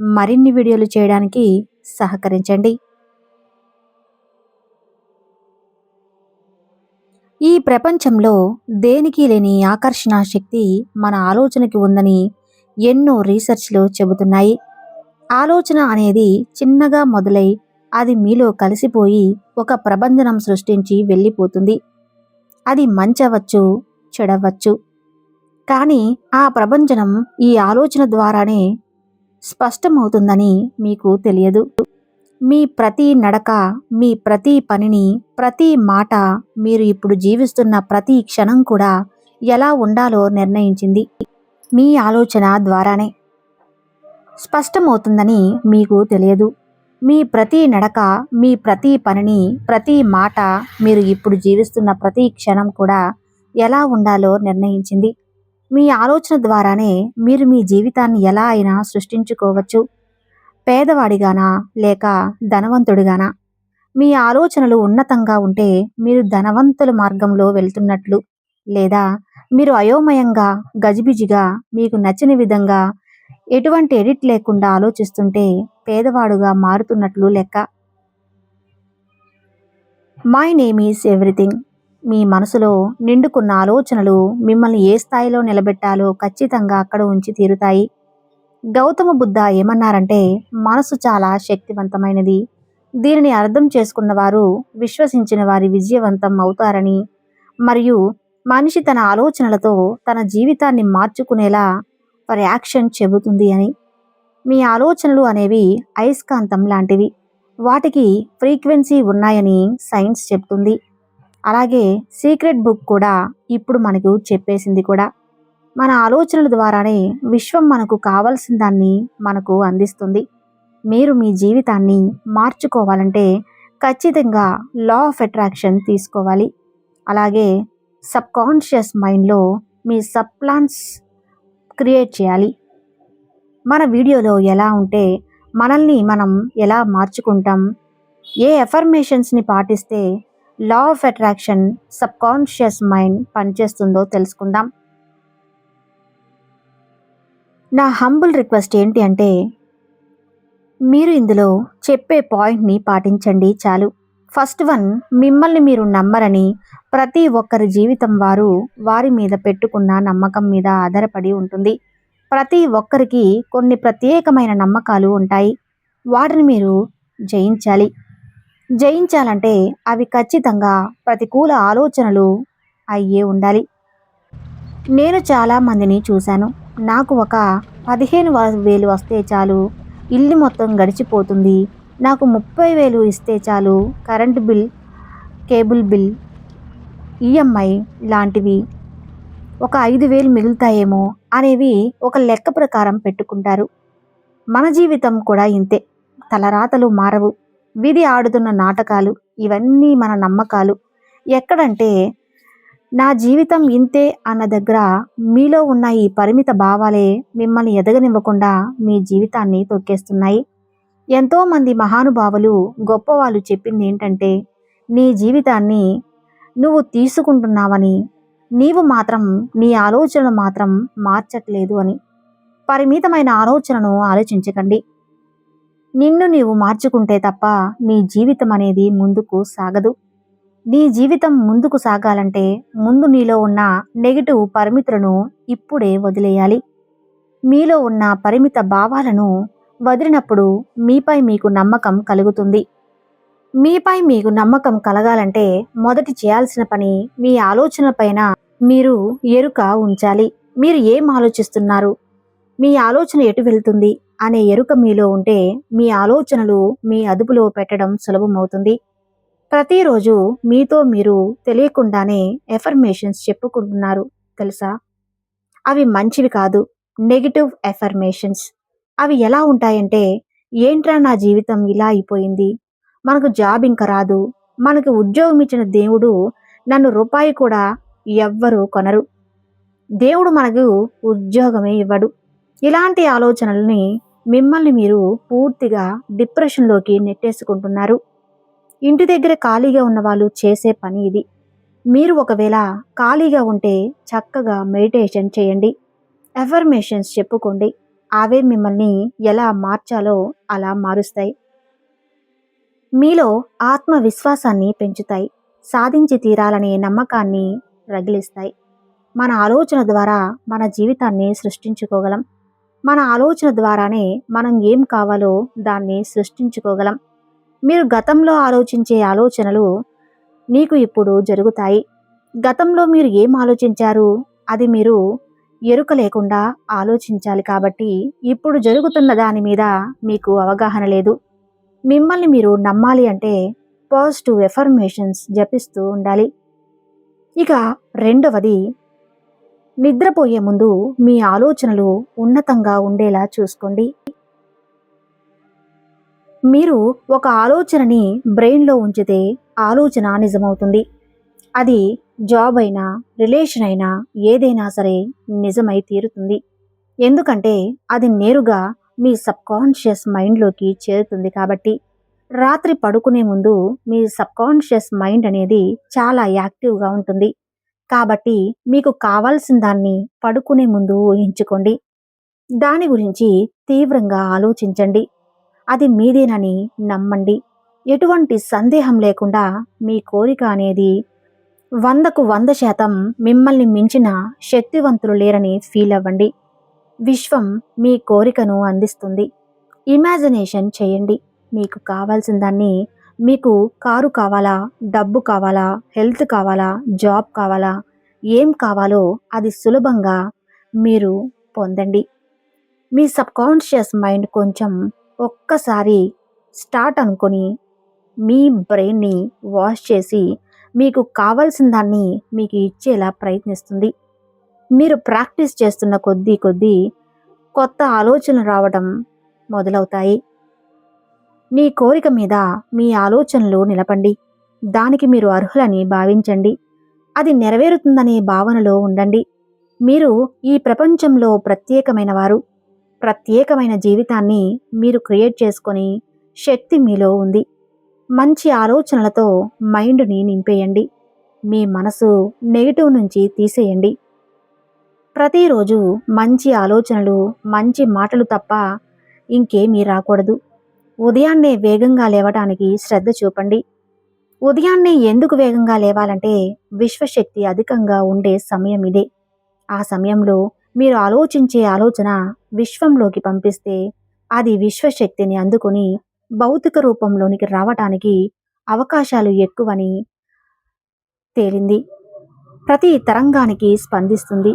మరిన్ని వీడియోలు చేయడానికి సహకరించండి. ఈ ప్రపంచంలో దేనికి లేని ఆకర్షణ శక్తి మన ఆలోచనకి ఉందని ఎన్నో రీసెర్చ్లు చెబుతున్నాయి. ఆలోచన అనేది చిన్నగా మొదలై అది మీలో కలిసిపోయి ఒక ప్రబంధనం సృష్టించి వెళ్ళిపోతుంది. అది మంచవచ్చు చెడవచ్చు. కానీ ఆ ప్రబంధనం ఈ ఆలోచన ద్వారానే స్పష్టమవుతుందని మీకు తెలియదు. మీ ప్రతి నడక మీ ప్రతి పనిని ప్రతి మాట మీరు ఇప్పుడు జీవిస్తున్న ప్రతి క్షణం కూడా ఎలా ఉండాలో నిర్ణయించింది మీ ఆలోచన ద్వారానే. స్పష్టమవుతుందని మీకు తెలియదు. మీ ప్రతి నడక మీ ప్రతి పనిని ప్రతి మాట మీరు ఇప్పుడు జీవిస్తున్న ప్రతి క్షణం కూడా ఎలా ఉండాలో నిర్ణయించింది. మీ ఆలోచన ద్వారానే మీరు మీ జీవితాన్ని ఎలా అయినా సృష్టించుకోవచ్చు. పేదవాడిగానా లేక ధనవంతుడిగానా? మీ ఆలోచనలు ఉన్నతంగా ఉంటే మీరు ధనవంతుల మార్గంలో వెళ్తున్నట్లు లేదా మీరు అయోమయంగా గజిబిజిగా మీకు నచ్చిన విధంగా ఎటువంటి ఎడిట్ లేకుండా ఆలోచిస్తుంటే పేదవాడుగా మారుతున్నట్లు లెక్క. మై నేమ్ ఈస్ ఎవ్రీథింగ్ మీ మనసులో నిండుకున్న ఆలోచనలు మిమ్మల్ని ఏ స్థాయిలో నిలబెట్టాలో ఖచ్చితంగా అక్కడ ఉంచి తీరుతాయి. గౌతమ బుద్ధ ఏమన్నారంటే మనసు చాలా శక్తివంతమైనది. దీనిని అర్థం చేసుకున్న వారు విశ్వసించిన వారి విజయవంతం అవుతారని మరియు మనిషి తన ఆలోచనలతో తన జీవితాన్ని మార్చుకునేలా ఫర్ యాక్షన్ చెబుతుంది అని. మీ ఆలోచనలు అనేవి అయస్కాంతం లాంటివి. వాటికి ఫ్రీక్వెన్సీ ఉన్నాయని సైన్స్ చెప్తుంది. అలాగే సీక్రెట్ బుక్ కూడా ఇప్పుడు మనకు చెప్పేసింది కూడా. మన ఆలోచనల ద్వారానే విశ్వం మనకు కావలసిన దాన్ని మనకు అందిస్తుంది. మీరు మీ జీవితాన్ని మార్చుకోవాలంటే ఖచ్చితంగా లా ఆఫ్ అట్రాక్షన్ తీసుకోవాలి. అలాగే సబ్ కాన్షియస్ మైండ్లో మీ సబ్ ప్లాన్స్ క్రియేట్ చేయాలి. మన వీడియోలో ఎలా ఉంటే మనల్ని మనం ఎలా మార్చుకుంటాం ఏ ఎఫర్మేషన్స్ని పాటిస్తే law of attraction subconscious mind పనిచేస్తుందో తెలుసుకుందాం. నా హంబుల్ రిక్వెస్ట్ ఏంటి అంటే మీరు ఇందులో చెప్పే పాయింట్ని పాటించండి చాలు. ఫస్ట్ వన్ మిమ్మల్ని మీరు నమ్మరని ప్రతి ఒక్కరి జీవితం వారు వారి మీద పెట్టుకున్న నమ్మకం మీద ఆధారపడి ఉంటుంది. ప్రతి ఒక్కరికి కొన్ని ప్రత్యేకమైన నమ్మకాలు ఉంటాయి. వాటిని మీరు జయించాలి. జయించాలంటే అవి ఖచ్చితంగా ప్రతికూల ఆలోచనలు అయ్యే ఉండాలి. నేను చాలా మందిని చూశాను. నాకు ఒక పదిహేను వేలు వస్తే చాలు. ఇల్లు మొత్తం గడిచిపోతుంది. నాకు ముప్పై వేలు ఇస్తే చాలు. Current bill cable bill EMI లాంటివి ఒక ఐదు వేలు మిగులుతాయేమో అనేవి ఒక లెక్క ప్రకారం పెట్టుకుంటారు. మన జీవితం కూడా ఇంతే. తలరాతలు మారవు. విధి ఆడుతున్న నాటకాలు ఇవన్నీ మన నమ్మకాలు. ఎక్కడంటే నా జీవితం ఇంతే అన్న దగ్గర మీలో ఉన్న ఈ పరిమిత భావాలే మిమ్మల్ని ఎదగనివ్వకుండా మీ జీవితాన్ని తొక్కేస్తున్నాయి. ఎంతోమంది మహానుభావులు గొప్పవాళ్ళు చెప్పింది ఏంటంటే నీ జీవితాన్ని నువ్వు తీసుకుంటున్నావని నీవు మాత్రం నీ ఆలోచనలు మాత్రం మార్చట్లేదు అని. పరిమితమైన ఆలోచనను ఆలోచించకండి. నిన్ను నీవు మార్చుకుంటే తప్ప నీ జీవితం అనేది ముందుకు సాగదు. నీ జీవితం ముందుకు సాగాలంటే ముందు నీలో ఉన్న నెగిటివ్ పరిమితులను ఇప్పుడే వదిలేయాలి. మీలో ఉన్న పరిమిత భావాలను వదిలినప్పుడు మీపై మీకు నమ్మకం కలుగుతుంది. మీపై మీకు నమ్మకం కలగాలంటే మొదటి చేయాల్సిన పని మీ ఆలోచనపైన మీరు ఎరుక ఉంచాలి. మీరు ఏం ఆలోచిస్తున్నారు? మీ ఆలోచన ఎటు వెళ్తుంది? అనే ఎరుక మీలో ఉంటే మీ ఆలోచనలు మీ అదుపులో పెట్టడం సులభమవుతుంది. ప్రతిరోజు మీతో మీరు తెలియకుండానే ఎఫర్మేషన్స్ చెప్పుకుంటున్నారు తెలుసా? అవి మంచివి కాదు నెగిటివ్ ఎఫర్మేషన్స్. అవి ఎలా ఉంటాయంటే ఏంట్రా నా జీవితం ఇలా అయిపోయింది? మనకు జాబ్ ఇంకా రాదు. మనకు ఉద్యోగం ఇచ్చిన దేవుడు నన్ను రూపాయి కూడా ఎవ్వరు కొనరు. దేవుడు మనకు ఉద్యోగమే ఇవ్వడు. ఇలాంటి ఆలోచనల్ని మిమ్మల్ని మీరు పూర్తిగా డిప్రెషన్లోకి నెట్టేసుకుంటున్నారు. ఇంటి దగ్గర ఖాళీగా ఉన్న వాళ్ళు చేసే పని ఇది. మీరు ఒకవేళ ఖాళీగా ఉంటే చక్కగా మెడిటేషన్ చేయండి. ఎఫర్మేషన్స్ చెప్పుకోండి. అవే మిమ్మల్ని ఎలా మార్చాలో అలా మారుస్తాయి. మీలో ఆత్మవిశ్వాసాన్ని పెంచుతాయి. సాధించి తీరాలనే నమ్మకాన్ని రగిలిస్తాయి. మన ఆలోచన ద్వారా మన జీవితాన్ని సృష్టించుకోగలం. మన ఆలోచన ద్వారానే మనం ఏం కావాలో దాన్ని సృష్టించుకోగలం. మీరు గతంలో ఆలోచించే ఆలోచనలు నీకు ఇప్పుడు జరుగుతాయి. గతంలో మీరు ఏం ఆలోచించారు? అది మీరు ఎరుక లేకుండా ఆలోచించాలి కాబట్టి ఇప్పుడు జరుగుతున్న దాని మీద మీకు అవగాహన లేదు. మిమ్మల్ని మీరు నమ్మాలి అంటే పాజిటివ్ ఎఫర్మేషన్స్ జపిస్తూ ఉండాలి. ఇక రెండవది నిద్రపోయే ముందు మీ ఆలోచనలు ఉన్నతంగా ఉండేలా చూసుకోండి. మీరు ఒక ఆలోచనని బ్రెయిన్లో ఉంచితే ఆలోచన నిజమవుతుంది. అది జాబ్ అయినా రిలేషన్ అయినా ఏదైనా సరే నిజమై తీరుతుంది. ఎందుకంటే అది నేరుగా మీ సబ్కాన్షియస్ మైండ్లోకి చేరుతుంది కాబట్టి. రాత్రి పడుకునే ముందు మీ సబ్కాన్షియస్ మైండ్ అనేది చాలా యాక్టివ్గా ఉంటుంది. కాబట్టి మీకు కావాల్సిన దాన్ని పడుకునే ముందు ఊహించుకోండి. దాని గురించి తీవ్రంగా ఆలోచించండి. అది మీదేనని నమ్మండి. ఎటువంటి సందేహం లేకుండా మీ కోరిక అనేది వందకు వంద శాతం మిమ్మల్ని మించిన శక్తివంతులు లేరని ఫీల్ అవ్వండి. విశ్వం మీ కోరికను అందిస్తుంది. ఇమాజినేషన్ చేయండి. మీకు కావాల్సిన దాన్ని మీకు కారు కావాలా? డబ్బు కావాలా? హెల్త్ కావాలా? జాబ్ కావాలా? ఏం కావాలో అది సులభంగా మీరు పొందండి. మీ సబ్కాన్షియస్ మైండ్ కొంచెం ఒక్కసారి స్టార్ట్ అనుకొని మీ బ్రెయిన్ని వాష్ చేసి మీకు కావాల్సిన దాన్ని మీకు ఇచ్చేలా ప్రయత్నిస్తుంది. మీరు ప్రాక్టీస్ చేస్తున్న కొద్దీ కొద్దీ కొత్త ఆలోచనలు రావడం మొదలవుతాయి. మీ కోరిక మీద మీ ఆలోచనలు నిలపండి. దానికి మీరు అర్హులని భావించండి. అది నెరవేరుతుందనే భావనలో ఉండండి. మీరు ఈ ప్రపంచంలో ప్రత్యేకమైన వారు. ప్రత్యేకమైన జీవితాన్ని మీరు క్రియేట్ చేసుకొని శక్తి మీలో ఉంది. మంచి ఆలోచనలతో మైండ్ని నింపేయండి. మీ మనసు నెగిటివ్ నుంచి తీసేయండి. ప్రతిరోజు మంచి ఆలోచనలు మంచి మాటలు తప్ప ఇంకేమీ రాకూడదు. ఉదయాన్నే వేగంగా లేవటానికి శ్రద్ధ చూపండి. ఉదయాన్నే ఎందుకు వేగంగా లేవాలంటే విశ్వశక్తి అధికంగా ఉండే సమయం ఇదే. ఆ సమయంలో మీరు ఆలోచించే ఆలోచన విశ్వంలోకి పంపిస్తే అది విశ్వశక్తిని అందుకుని భౌతిక రూపంలోనికి రావటానికి అవకాశాలు ఎక్కువని తేలింది. ప్రతి తరంగానికి స్పందిస్తుంది.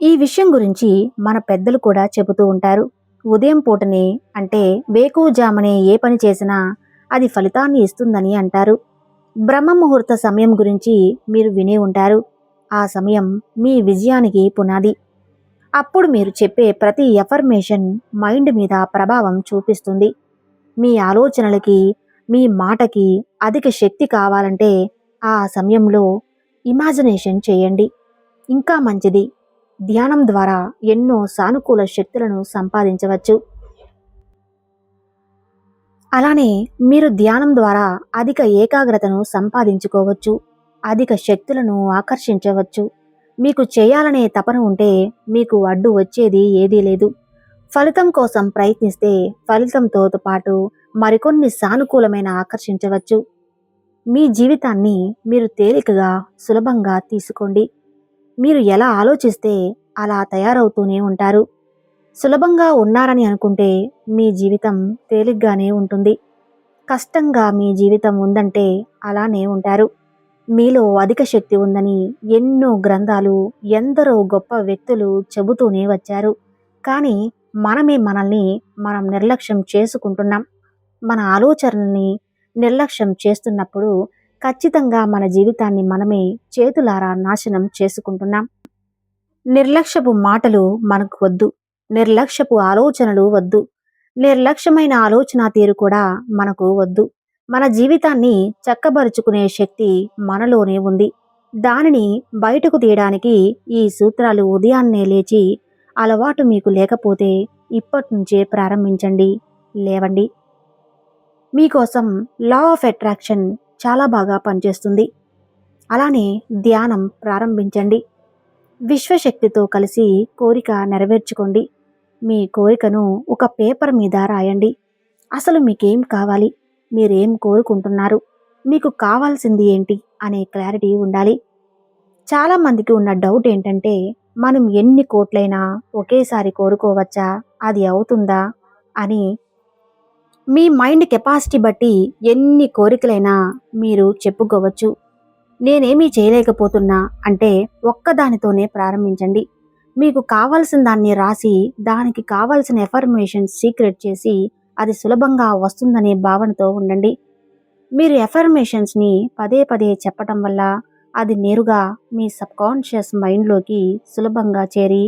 ఈ విషయం గురించి మన పెద్దలు కూడా చెబుతూ ఉంటారు. ఉదయం పూటనే అంటే వేకువజామనే ఏ పని చేసినా అది ఫలితాన్ని ఇస్తుందని అంటారు. బ్రహ్మ ముహూర్త సమయం గురించి మీరు వినే ఉంటారు. ఆ సమయం మీ విజయానికి పునాది. అప్పుడు మీరు చెప్పే ప్రతి ఎఫర్మేషన్ మైండ్ మీద ప్రభావం చూపిస్తుంది. మీ ఆలోచనలకి మీ మాటకి అధిక శక్తి కావాలంటే ఆ సమయంలో ఇమాజినేషన్ చేయండి. ఇంకా మంచిది. ధ్యానం ద్వారా ఎన్నో సానుకూల శక్తులను సంపాదించవచ్చు. అలానే మీరు ధ్యానం ద్వారా అధిక ఏకాగ్రతను సంపాదించుకోవచ్చు. అధిక శక్తులను ఆకర్షించవచ్చు. మీకు చేయాలనే తపన ఉంటే మీకు అడ్డు వచ్చేది ఏదీ లేదు. ఫలితం కోసం ప్రయత్నిస్తే ఫలితంతో పాటు మరికొన్ని సానుకూలమైన ఆకర్షించవచ్చు. మీ జీవితాన్ని మీరు తేలికగా సులభంగా తీసుకోండి. మీరు ఎలా ఆలోచిస్తే అలా తయారవుతూనే ఉంటారు. సులభంగా ఉన్నారని అనుకుంటే మీ జీవితం తేలిగ్గానే ఉంటుంది. కష్టంగా మీ జీవితం ఉందంటే అలానే ఉంటారు. మీలో అధిక శక్తి ఉందని ఎన్నో గ్రంథాలు ఎందరో గొప్ప వ్యక్తులు చెబుతూనే వచ్చారు. కానీ మనమే మనల్ని మనం నిర్లక్ష్యం చేసుకుంటున్నాం. మన ఆలోచనల్ని నిర్లక్ష్యం చేస్తున్నప్పుడు ఖచ్చితంగా మన జీవితాన్ని మనమే చేతులారా నాశనం చేసుకుంటున్నాం. నిర్లక్ష్యపు మాటలు మనకు వద్దు. నిర్లక్ష్యపు ఆలోచనలు వద్దు. నిర్లక్ష్యమైన ఆలోచన తీరు కూడా మనకు వద్దు. మన జీవితాన్ని చక్కబరుచుకునే శక్తి మనలోనే ఉంది. దానిని బయటకు తీయడానికి ఈ సూత్రాలు ఉదయాన్నే లేచి అలవాటు మీకు లేకపోతే ఇప్పటి నుంచే ప్రారంభించండి. లేవండి. మీకోసం లా ఆఫ్ అట్రాక్షన్ చాలా బాగా పనిచేస్తుంది. అలానే ధ్యానం ప్రారంభించండి. విశ్వశక్తితో కలిసి కోరిక నెరవేర్చుకోండి. మీ కోరికను ఒక పేపర్ మీద రాయండి. అసలు మీకేం కావాలి? మీరేం కోరుకుంటున్నారు? మీకు కావాల్సింది ఏంటి? అనే క్లారిటీ ఉండాలి. చాలా మందికి ఉన్న డౌట్ ఏంటంటే మనం ఎన్ని కోట్లైనా ఒకేసారి కోరుకోవచ్చా? అది అవుతుందా? అని మీ మైండ్ కెపాసిటీ బట్టి ఎన్ని కోరికలైనా మీరు చెప్పుకోవచ్చు. నేనేమీ చేయలేకపోతున్నా అంటే ఒక్కదానితోనే ప్రారంభించండి. మీకు కావాల్సిన దాన్ని రాసి దానికి కావాల్సిన ఎఫర్మేషన్ సీక్రెట్ చేసి అది సులభంగా వస్తుందనే భావనతో ఉండండి. మీరు ఎఫర్మేషన్స్ని పదే పదే చెప్పటం వల్ల అది నేరుగా మీ సబ్కాన్షియస్ మైండ్లోకి సులభంగా చేరి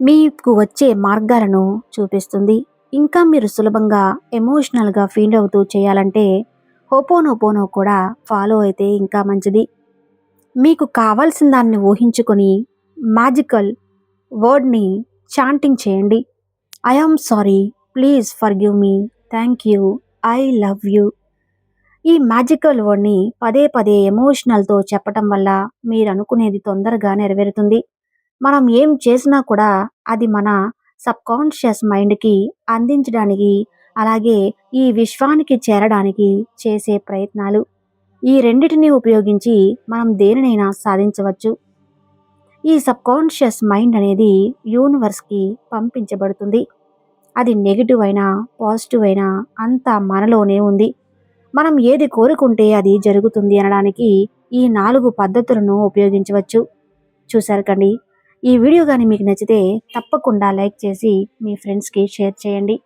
మీకు వచ్చే మార్గాలను చూపిస్తుంది. ఇంకా మీరు సులభంగా ఎమోషనల్గా ఫీల్ అవుతూ చేయాలంటే హోపోనోపోనో కూడా ఫాలో అయితే ఇంకా మంచిది. మీకు కావాల్సిన దాన్ని ఊహించుకొని మ్యాజికల్ వర్డ్ని చాంటింగ్ చేయండి. I am sorry please forgive me thank you I love you. ఈ మ్యాజికల్ వర్డ్ని పదే పదే ఎమోషనల్తో చెప్పటం వల్ల మీరు అనుకునేది తొందరగా నెరవేరుతుంది. మనం ఏం చేసినా కూడా అది మన సబ్కాన్షియస్ మైండ్కి అందించడానికి అలాగే ఈ విశ్వానికి చేరడానికి చేసే ప్రయత్నాలు. ఈ రెండిటిని ఉపయోగించి మనం దేనినైనా సాధించవచ్చు. ఈ సబ్కాన్షియస్ మైండ్ అనేది యూనివర్స్కి పంపించబడుతుంది. అది నెగిటివ్ అయినా పాజిటివ్ అయినా అంతా మనలోనే ఉంది. మనం ఏది కోరుకుంటే అది జరుగుతుంది అనడానికి ఈ నాలుగు పద్ధతులను ఉపయోగించవచ్చు. చూసారు కండి. ఈ వీడియో కానీ మీకు నచ్చితే తప్పకుండా లైక్ చేసి మీ ఫ్రెండ్స్కి షేర్ చేయండి.